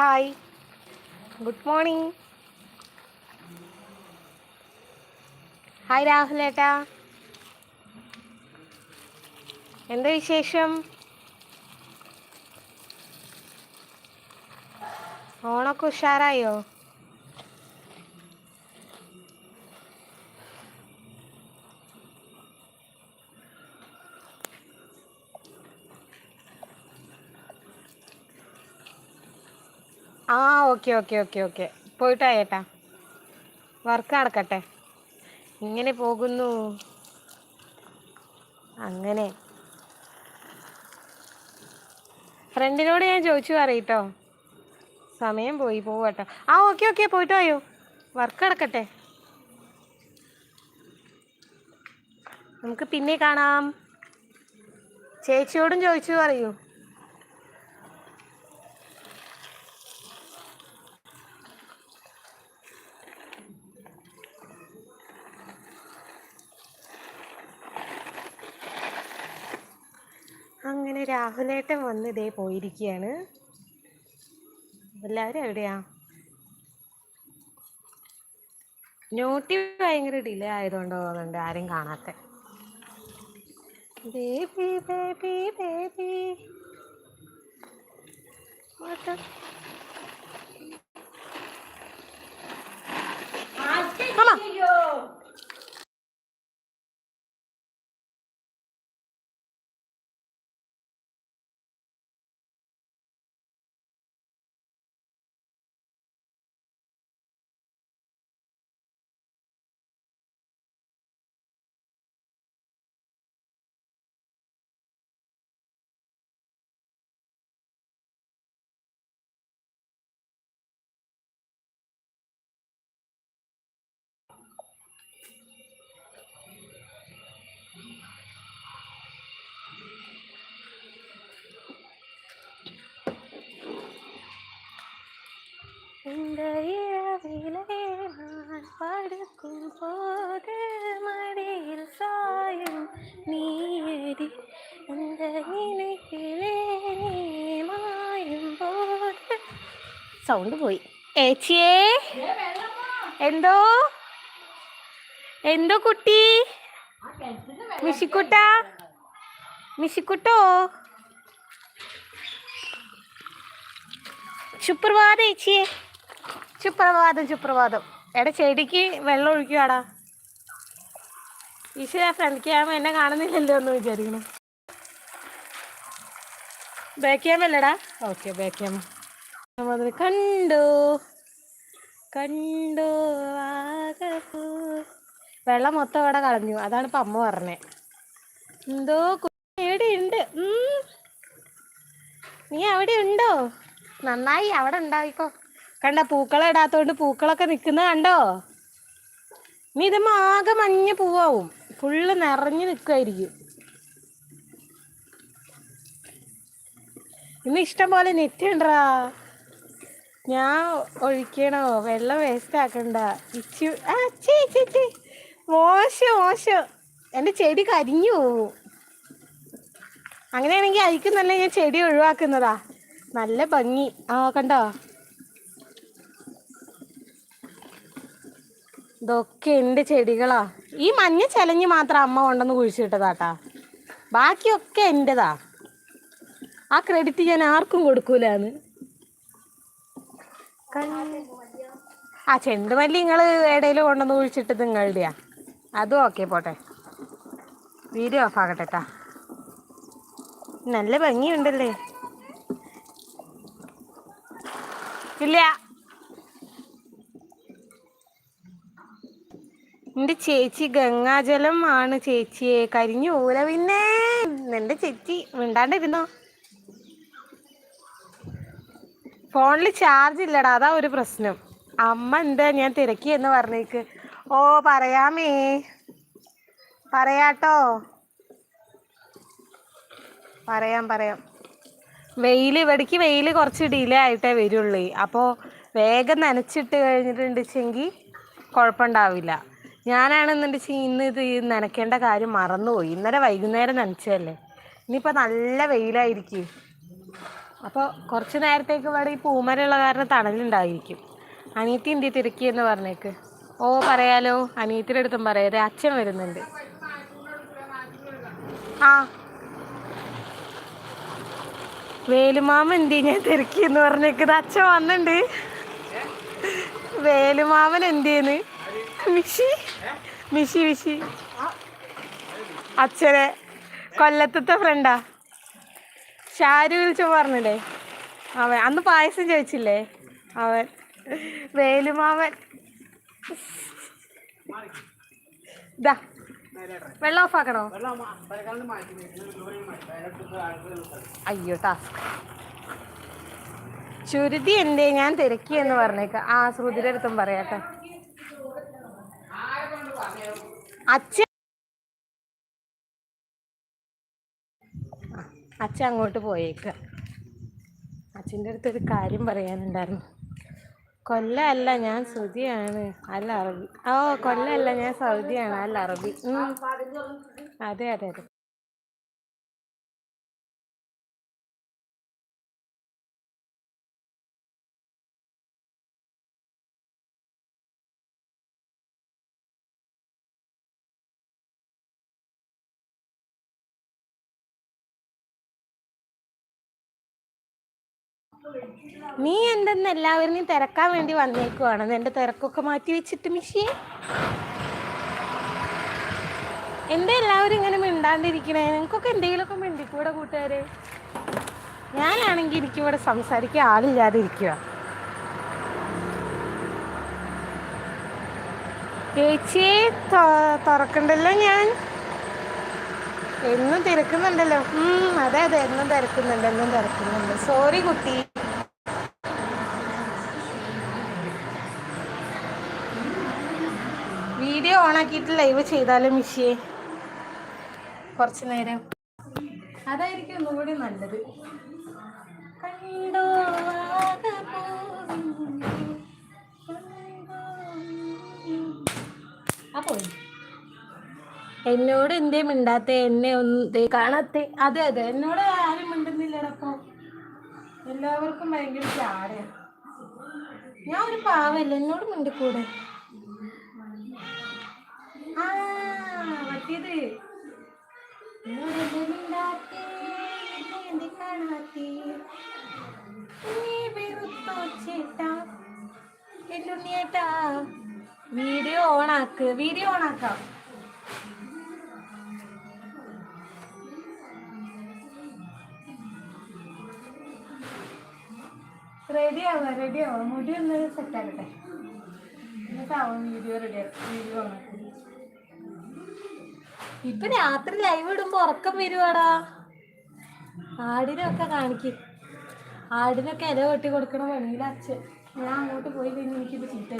Hi good morning hi രാഹുലേട്ടാ എന്താ വിശേഷം? ഓണൊക്കെ ഉഷാറായോ ആ ഓക്കെ ഓക്കെ ഓക്കെ ഓക്കെ. പോയിട്ടാ ചേട്ടാ വർക്ക് നടക്കട്ടെ. ഇങ്ങനെ പോകുന്നു. അങ്ങനെ. ഫ്രണ്ടിനോട് ഞാൻ ചോദിച്ചു പറയട്ടോ. സമയം പോയി പോവാട്ടോ. ആ ഓക്കെ ഓക്കെ പോയിട്ട് വർക്ക് നടക്കട്ടെ. നമുക്ക് പിന്നെ കാണാം. ചേച്ചിയോടും ചോദിച്ചു പറയൂ. അങ്ങനെ രാഹുലേട്ടൻ വന്ന് ഇതേ പോയിരിക്കുകയാണ് എല്ലാവരും എവിടെയാ? നോട്ടി ഭയങ്കര ഡിലേ ആയതുകൊണ്ടോ അതുകൊണ്ട് ആരും കാണാത്ത. ബേബി ബേബി ബേബി അടുക്കും പോത് മടിയിൽ സായും നീയടി എന്ത നിലയിലേ മായും സൗണ്ട് പോയി. ഏച്ചിയേ? എന്തോ? എന്തോ കുട്ടി? മിഷിക്കുട്ട മിഷിക്കുട്ടോ സുപ്രഭാതം ഏച്ചിയെ. സുപ്രഭാതം സുപ്രഭാതം. എടാ ചെടിക്ക് വെള്ളം ഒഴിക്കുവാടാ. ഈശ്വര ഫ്രണ്ട് ക്യാമ എന്നെ കാണുന്നില്ലല്ലോ എന്ന് വിചാരിക്കണം ബാക്ക് ക്യാമ അല്ലടാ? ഓക്കെ ബാക്ക് ക്യാമ വന്നത് കണ്ടു. കണ്ടു വെള്ളം മൊത്തം അവിടെ കളഞ്ഞു. അതാണ് ഇപ്പം അമ്മ പറഞ്ഞേ. എന്തോ എവിടെ ഉണ്ട്. നീ അവിടെ ഉണ്ടോ? നന്നായി അവിടെ ഉണ്ടായിക്കോ. കണ്ട പൂക്കളം ഇടാത്തോണ്ട് പൂക്കളൊക്കെ നിൽക്കുന്നത് കണ്ടോ? നീ ഇത് ആകെ മഞ്ഞ പൂവാവും. ഫുള്ള് നിറഞ്ഞു നിൽക്കുമായിരിക്കും ഇന്ന് ഇഷ്ടം പോലെ നെറ്റ് ഉണ്ടറാ ഞാൻ ഒഴിക്കണോ? വെള്ളം വേസ്റ്റ് ആക്കണ്ട. ഇച്ചു ആ ചേ ചേ ചേ മോശം മോശം. എന്റെ ചെടി കരിഞ്ഞു പോവും. അങ്ങനെയാണെങ്കിൽ അയക്കുന്നല്ല ഞാൻ ചെടി ഒഴിവാക്കുന്നതാ. നല്ല ഭംഗി. ആ കണ്ടോ? ഇതൊക്കെ എന്റെ ചെടികളാ. ഈ മഞ്ഞ ചെലഞ്ഞ് മാത്രം അമ്മ കൊണ്ടുവന്ന് കുഴിച്ചിട്ടതാട്ടാ. ബാക്കിയൊക്കെ എന്റെതാ ആ ക്രെഡിറ്റ് ഞാൻ ആർക്കും കൊടുക്കൂലാന്ന്. ആ ചെണ്ടുമല്ലി നിങ്ങൾ ഇടയിൽ കൊണ്ടുവന്ന് കുഴിച്ചിട്ട് നിങ്ങളുടെയാ. അതും ഓക്കെ പോട്ടെ. വീഡിയോ ഓഫ് ആകട്ടെട്ടാ. നല്ല ഭംഗിയുണ്ടല്ലേ? ഇല്ല. എന്റെ ചേച്ചി ഗംഗാജലം ആണ് ചേച്ചിയെ. കരിഞ്ഞു പോല പിന്നെ. എന്റെ ചേച്ചി മിണ്ടാണ്ടിരുന്നോ? ഫോണിൽ ചാർജ് ഇല്ലടാ അതാ ഒരു പ്രശ്നം. അമ്മ എന്താ ഞാൻ തിരക്കി എന്ന് പറഞ്ഞേക്ക്. ഓ പറയാമേ. പറയാട്ടോ. പറയാം പറയാം. വെയിൽ ഇവിടേക്ക് വെയിൽ കുറച്ച് ഡിലേ ആയിട്ടേ വരുള്ളൂ. അപ്പോൾ വേഗം നനച്ചിട്ട് കഴിഞ്ഞിട്ടുണ്ടെങ്കിൽ കുഴപ്പമുണ്ടാവില്ല. ഞാനാണെന്നുണ്ടെങ്കിൽ ഇന്ന് ഇത് നനയ്ക്കേണ്ട കാര്യം മറന്നുപോയി. ഇന്നലെ വൈകുന്നേരം നനച്ചതല്ലേ? ഇനിയിപ്പോൾ നല്ല വെയിലായിരിക്കും. അപ്പോൾ കുറച്ച് നേരത്തേക്ക് ഇവിടെ ഈ പൂമരമുള്ള കാരണം തണലുണ്ടായിരിക്കും. അനിയത്തി എന്തി തിരക്കി എന്ന് പറഞ്ഞേക്ക്. ഓ പറയാലോ. അനിയത്തിന്റെ അടുത്തും പറയാതെ അച്ഛൻ വരുന്നുണ്ട്. ആ. വേലുമാമ എന്തി ഞാൻ തിരക്കി എന്ന് പറഞ്ഞേക്കുന്നത് അച്ഛൻ വന്നിട്ടുണ്ട് വേലുമാമൻ എന്തിയെന്ന് മിഷി? മിഷി മിഷി. അച്ഛനെ കൊല്ലത്തത്തെ ഫ്രണ്ടാ ഷാരു വിളിച്ചു പറഞ്ഞില്ലേ? അവൻ അന്ന് പായസം ചോദിച്ചില്ലേ? അവൻ വേലുമാവൻ വെള്ളം ഓഫ് ആക്കണോ? അയ്യോ ടാസ്ക് ചുരുതി എന്തേ ഞാൻ തിരക്കി എന്ന് പറഞ്ഞേക്ക. ആ ശ്രുതിയുടെ അടുത്തും പറയാട്ടെ അച്ഛൻ അച്ഛൻ അങ്ങോട്ട് പോയേക്ക. അച്ഛന്റെ അടുത്ത് ഒരു കാര്യം പറയാനുണ്ടായിരുന്നു. കൊല്ലല്ല ഞാൻ സുതിയാണ് അല്ല അറബി. ഓ കൊല്ലല്ല ഞാൻ സൗദിയാണ്. അല്ല അറബി. അതെ അതെ അതെ. നീ എന്തെന്ന് എല്ലാവരും തിരക്കാൻ വേണ്ടി വന്നേക്കുവാണ്. എന്റെ തിരക്കൊക്കെ മാറ്റി വെച്ചിട്ട് മിഷി. എന്താ എല്ലാവരും ഇങ്ങനെ മിണ്ടാണ്ടിരിക്കണേ? നിങ്ങൾക്കൊക്കെ എന്തെങ്കിലുമൊക്കെ മിണ്ടിക്കൂടെ കൂട്ടുകാരെ? ഞാനാണെങ്കിൽ എനിക്കിവിടെ സംസാരിക്കാൻ ആളില്ലാതെ ഇരിക്കുക ചേച്ചിയെ തുറക്കണ്ടല്ലോ ഞാൻ? എന്നും തിരക്കുന്നുണ്ടല്ലോ. അതെ അതെ എന്നും തിരക്കുന്നുണ്ട് എന്നും തിരക്കുന്നുണ്ട്. സോറി കുട്ടി വീഡിയോ ഓണാക്കിയിട്ട് ലൈവ് ചെയ്താലും മിഷിയെ കുറച്ച് നേരം അതായിരിക്കും ഒന്നുകൂടി നല്ലത്. എന്നോട് എന്തേ മിണ്ടാത്ത? എന്നെ ഒന്ന് കാണാത്തെ. അതെ അതെ. എന്നോട് ആരും മിണ്ടുന്നില്ലടപ്പോ എല്ലാവർക്കും ഭയങ്കര ചാടയാ. ഞാൻ ഒരു പാവല്ല. എന്നോട് മിണ്ടിക്കൂടെ? എല്ലുണ്ണിയേട്ടാ വീഡിയോ ഓണാക്ക് വീഡിയോ ഓണാക്കാം. റെഡി ആവാ റെഡി ആവാ. മുടി ഒന്ന് സെറ്റ് ആക്കട്ടെ. എന്നിട്ടാവും വീഡിയോ റെഡി വീഡിയോ ഇപ്പൊ രാത്രി ലൈവ് ഇടുമ്പോ ഉറക്കം വരുവാടാ. ആടിനൊക്കെ കാണിക്ക്. ആടിനൊക്കെ ഇല വെട്ടി കൊടുക്കണ പണിയില്ല അച്ഛൻ. ഞാൻ അങ്ങോട്ട് പോയി കഴിഞ്ഞ് എനിക്കിത് ചീത്ത.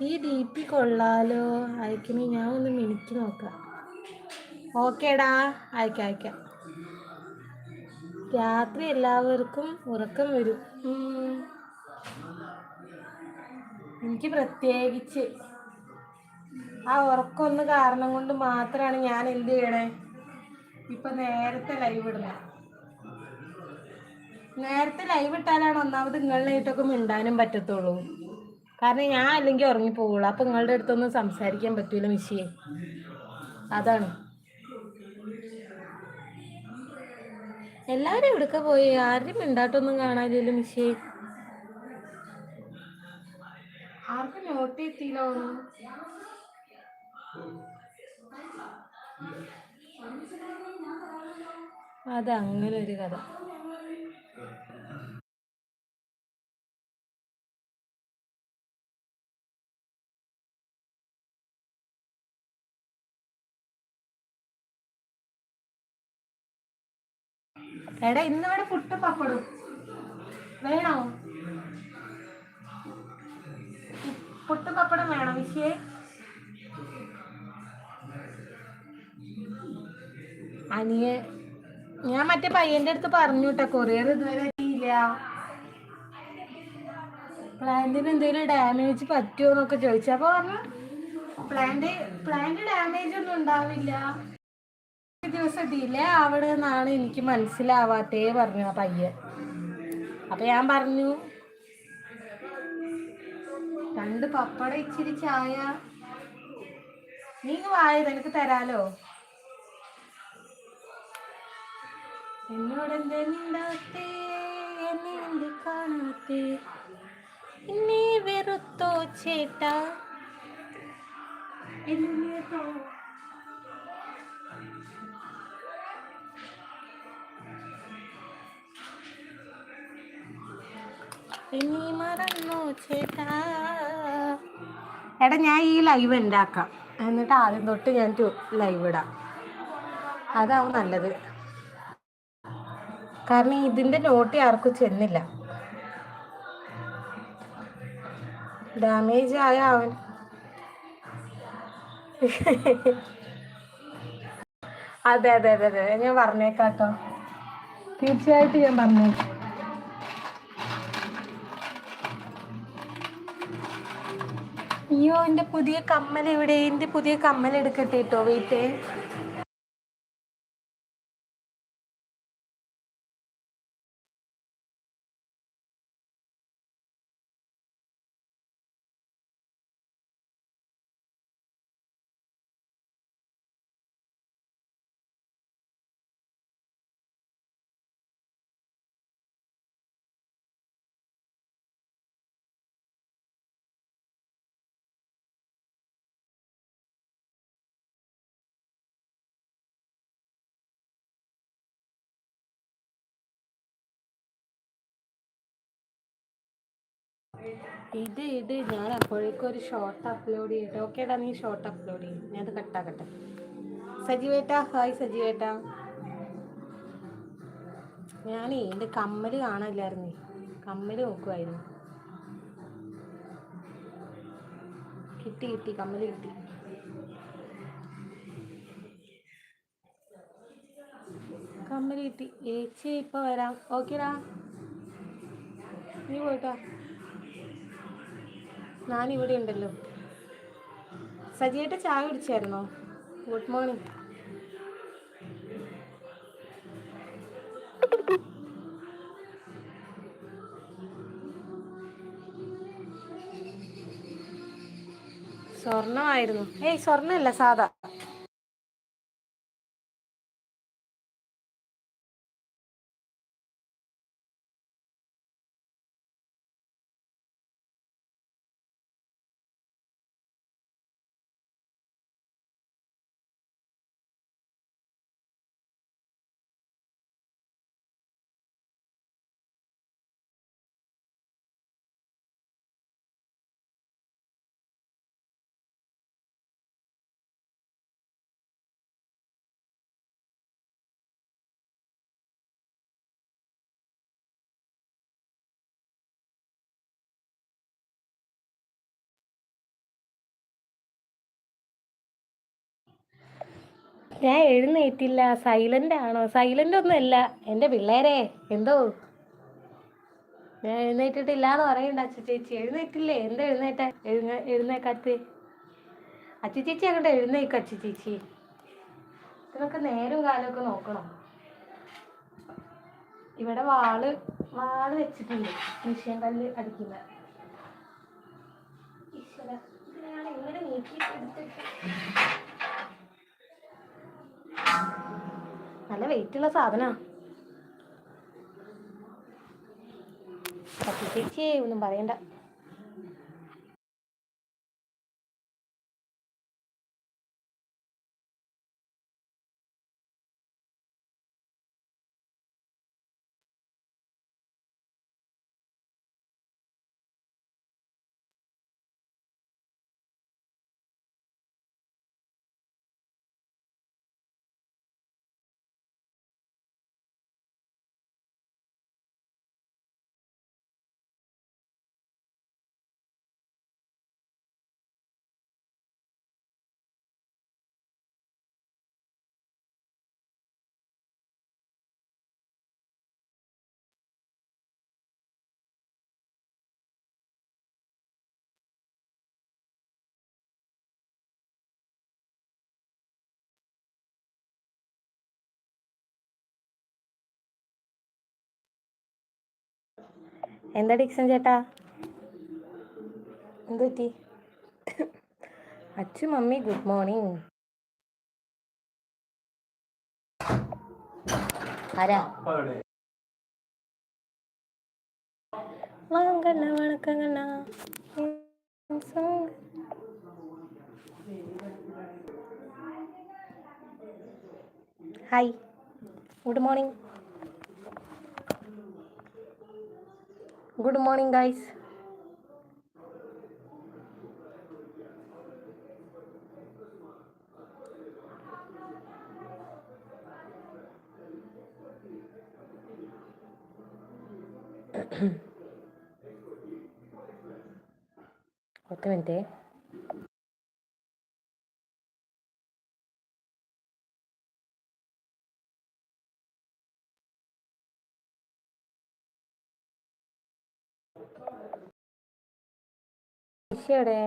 ഈ ഡി പി കൊള്ളാലോ. അയക്കണി ഞാൻ ഒന്ന് മിനിക്ക് നോക്കാം. ഓക്കേടാ. അയക്കാം അയക്കാം. രാത്രി എല്ലാവർക്കും ഉറക്കം വരും. എനിക്ക് പ്രത്യേകിച്ച് ആ ഉറക്കമൊന്ന് കാരണം കൊണ്ട് മാത്രമാണ് ഞാൻ എന്ത് ചെയ്യണേ? ഇപ്പൊ നേരത്തെ ലൈവ് ഇടുന്നത് നേരത്തെ ലൈവ് ഇട്ടാലാണ് ഒന്നാമത് നിങ്ങളിനായിട്ടൊക്കെ മിണ്ടാനും പറ്റത്തുള്ളൂ. കാരണം ഞാൻ അല്ലെങ്കിൽ ഉറങ്ങിപ്പോവുള്ളൂ അപ്പൊ നിങ്ങളുടെ അടുത്തൊന്നും സംസാരിക്കാൻ പറ്റൂല മിഷിയെ അതാണ്. എല്ലാവരും എവിടൊക്കെ പോയി? ആരും മിണ്ടാട്ടൊന്നും കാണാനില്ല മിഷിയെ ആർക്കും നോട്ട് എത്തിയില്ലോ. അത് അങ്ങനെ ഒരു കഥ. എടാ ഇന്നിവിടെ പുട്ട് പപ്പടും വേണോ? പുട്ട് പപ്പടം വേണോ വിഷയേ? അനിയ ഞാൻ മറ്റേ പയ്യന്റെ അടുത്ത് പറഞ്ഞു കൊറിയർ ഇതുവരെ എത്തിയില്ല. പ്ലാന്റിന് എന്തെങ്കിലും ഡാമേജ് പറ്റുമോ എന്നൊക്കെ ചോദിച്ചു. അപ്പൊ പറഞ്ഞു പ്ലാന്റ് പ്ലാന്റ് ഡാമേജ് ഒന്നും ഉണ്ടാവില്ല. ദിവസം ഡിലേ അവിടെ നിന്നാണ് എനിക്ക് മനസ്സിലാവാത്തേ പറഞ്ഞു ആ പയ്യൻ. അപ്പൊ ഞാൻ പറഞ്ഞു രണ്ട് പപ്പട ഇച്ചിരി ചായ. നീ വായ നിനക്ക് തരാലോ? എന്നെ എടാ ഞാൻ ഈ ലൈവ് ഉണ്ടാക്കാം എന്നിട്ട് ആദ്യം തൊട്ട് ഞാൻ ലൈവ് ഇടാം. അതാവും നല്ലത്. കാരണം ഇതിന്റെ നോട്ടി ആർക്കും ചെന്നില്ല. ഡാമേജ് ആയ അവൻ. അതെ അതെ അതെ അതെ. ഞാൻ പറഞ്ഞേക്കാട്ടോ. തീർച്ചയായിട്ടും ഞാൻ പറഞ്ഞേക്കാം. അയ്യോ എന്റെ പുതിയ കമ്മൽ ഇവിടെ എന്റെ പുതിയ കമ്മൽ എടുക്കട്ടെ കേട്ടോ വെയിറ്റ്. ഇത് ഇത് ഞാൻ അപ്പോഴേക്കും ഒരു ഷോർട്ട് അപ്ലോഡ് ചെയ്യട്ടെ ഓക്കേടാ നീ ഷോർട്ട് അപ്ലോഡ് ചെയ്യും. ഞാൻ അത് കട്ടാക്കട്ടെ സജീവേട്ടാ ഹായ് സജീവേട്ടാ. ഞാനേ എന്റെ കമ്മൽ കാണാനില്ലായിരുന്നേ. കമ്മൽ നോക്കുമായിരുന്നു കിട്ടി കിട്ടി കമ്മൽ കിട്ടി. കമ്മൽ കിട്ടി. ഏച്ചി ഇപ്പോൾ വരാം. ഓക്കേടാ നീ പോയിട്ടാ. ഞാനിവിടെ ഉണ്ടല്ലോ. സജിയേട്ട ചായ കുടിച്ചായിരുന്നോ? Good morning സ്വർണമായിരുന്നു. ഏയ് സ്വർണമല്ല സാധാ. ഞാൻ എഴുന്നേറ്റില്ല. സൈലന്റ് ആണോ? സൈലന്റ് ഒന്നുമല്ല. എന്റെ പിള്ളേരെ എന്തോ? ഞാൻ എഴുന്നേറ്റിട്ടില്ല എന്ന് പറയണ്ട അച്ചു ചേച്ചി. എഴുന്നേറ്റില്ലേ? എന്താ എഴുന്നേറ്റ? എഴുന്ന എഴുന്നേക്കാത്ത അച്ചു ചേച്ചി അങ്ങോട്ട് എഴുന്നേക്കും അച്ചു ചേച്ചി. ഇതിനൊക്കെ നേരും കാലമൊക്കെ നോക്കണം. ഇവിടെ വാൾ വാൾ വെച്ചിട്ടുണ്ട്. മിഷ്യൻ കല്ല് അടിക്കുന്ന. ഇങ്ങനെ നീക്കി എടുത്തിട്ട് നല്ല വെയിറ്റ് ഉള്ള സാധനാ. പറ്റി ചേച്ചിയെ ഒന്നും പറയണ്ട. എന്താ ഡിക്സൺ ചേട്ടാ? എന്ത് പറ്റി? Achu mummy good morning. ആരാ? വാങ്കണ്ണ വണക്കങ്ങണ്ണ hi. Good morning. Good morning guys ഒറ്റ എവിടെ